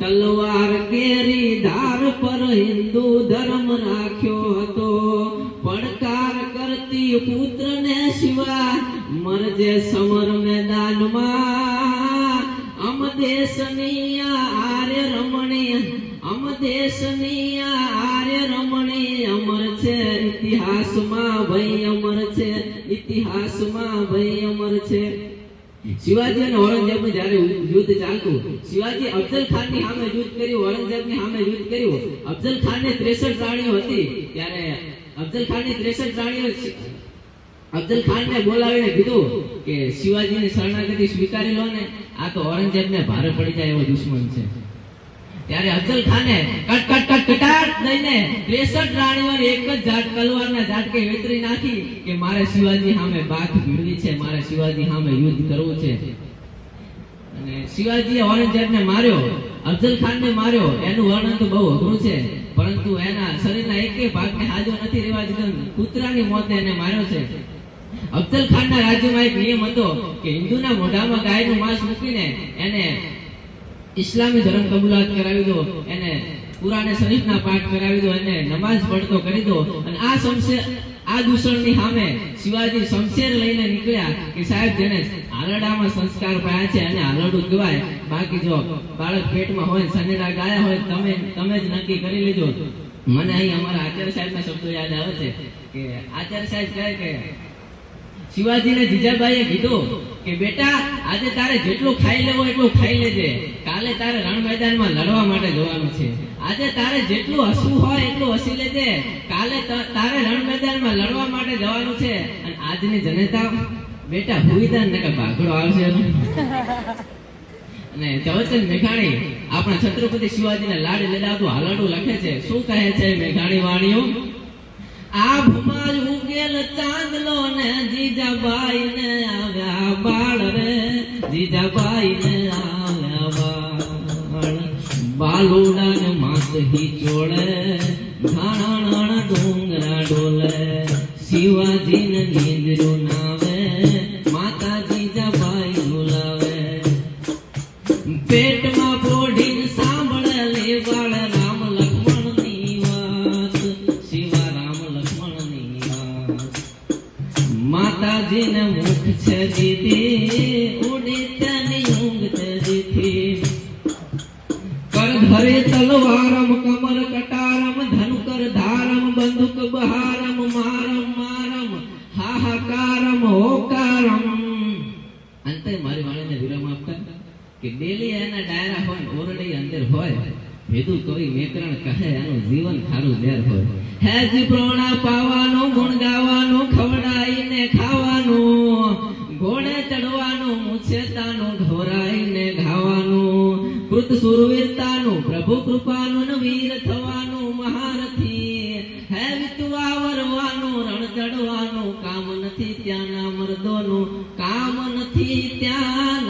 તલવાર કેરી ધાર પર હિન્દુ ધર્મ રાખ્યો હતો. પડકાર કરતી પુત્રને શિવા મરજે સમર મેદાનમાં. અમ દેશની આર્ય રમણી, અમ દેશની આર્ય રમણી અમર છે ઇતિહાસમાં ભય અમર છે, ઇતિહાસમાં ભય અમર છે. શિવાજી અને ઔરંગઝેબ જ્યારે યુદ્ધ ચાલતું શિવાજી અફઝલ ખાનની સામે યુદ્ધ કર્યું ઔરંગઝેબની સામે યુદ્ધ કર્યું. અફઝલ ખાન ને ત્રેસઠ રાણીઓ હતી. ત્યારે અફઝલ ખાનની ત્રેસઠ રાણીઓ અફઝલ ખાન ને બોલાવીને કીધું કે શિવાજીની શરણાગતિ સ્વીકારી લો ને. આ તો ઔરંગઝેબ ને ભારે પડી જાય એવો દુશ્મન છે. ત્યારે અફઝલ ખાને કટ કટ કટ, કટાટ દઈને 63 રાણીઓને એક જ ઝાટ તલવારના ઝાટકે વેતરી નાખી કે મારે શિવાજી સામે બાથ ભીડવી છે, મારે શિવાજી સામે યુદ્ધ કરવું છે. અને શિવાજીએ ઔરંગઝેબને માર્યો અફઝલ ખાનને માર્યો, એનું વર્ણન તો બહુ અઘરું છે, પરંતુ એના શરીરના એકેય ભાગને હાજો નથી રહેવા દીધો, કૂતરાની મોતે એને માર્યો છે. અફઝલ ખાનના રાજ્યમાં એક નિયમ હતો કે હિન્દુના મોઢામાં ગાયનું માંસ મૂકીને એને ઇસ્લામી ધર્મ કબૂલાત કરાવી દો, એને કુરાને શરીફના પાઠ કરાવી દો, એને નમાઝ પડતો કરી દો, અને આ શમશેર આ દૂષણની સામે શિવાજી શમશેર લઈને નીકળ્યા કે સાહેબ જેને આલડામાં સંસ્કાર પાયા છે અને હાલડું કહેવાય. બાકી જો બાળક પેટમાં હોય સનેડા ગાયા હોય, તમે તમે જ નક્કી કરી લીધો મને અહીં અમારા આચાર્ય સાહેબના શબ્દો યાદ આવે છે કે આચાર્ય સાહેબ કહે કે શિવાજીને જીજાબાઈએ કીધું કે, બેટા, આજે તારે જેટલું ખાઈ લેવો એટલું ખાઈ લેજે. કાલે તારે રણ મેદાનમાં લડવા માટે જવાનું છે. આજે તારે જેટલું હસવું હોય એટલું હસી લેજે. કાલે તારે રણ મેદાનમાં લડવા માટે જવાનું છે. અને આજની જનતા, બેટા, હુઈદાન ને ભાગડો આવશે અને ચવચન મેઘાણી આપણા છત્રપતિ શિવાજીને લાડ લેલાતું હાલાડું લખે છે. શું કહે છે મેઘાણી વાણીઓ? આભમાં ઉગેલ ચાંદલો ને જીજાબાઈ ને આવ્યા બાળ રે જીજાબાઈ ને આવ્યા બાળ. બાલુડા ને હી ચોળે ઘાણા ડુંગરા ડોલે. શિવાજી ને નીંદરું નાવે માતા જીજાબાઈ બોલાવે. પેટમાં પોઢીને સાંભળે લેવાળ રામ માતાજીને મુખ છે દીદી ઉડી તેની ઊંઘ છે દીધી કર ધરે તલવારમ, કમર કટારમ, ધનુકર ધારમ, બંદૂક બહારમ, મારમ મારમ, હાહાકારમ, હોકારમ. અંતે મારી વાણીને વિરામ આપતા કે ડેલી એના ડાયરા હોય, ઓરડી અંદર હોય, ભેદું કોઈ મેકરણ કહે, એનું જીવન ખારું ઝેર હોય. હેજ પ્રોણા પાવાનું મુછેતાનું ઘોરાઈને ગાવાનું કૃત સુરવીરતાનું, પ્રભુ કૃપાનું વીર થવાનું મહારથી હે વિતવા વરવાનું, રણ ચડવાનું કામ નથી ત્યાંના મર્દોનું કામ નથી ત્યાં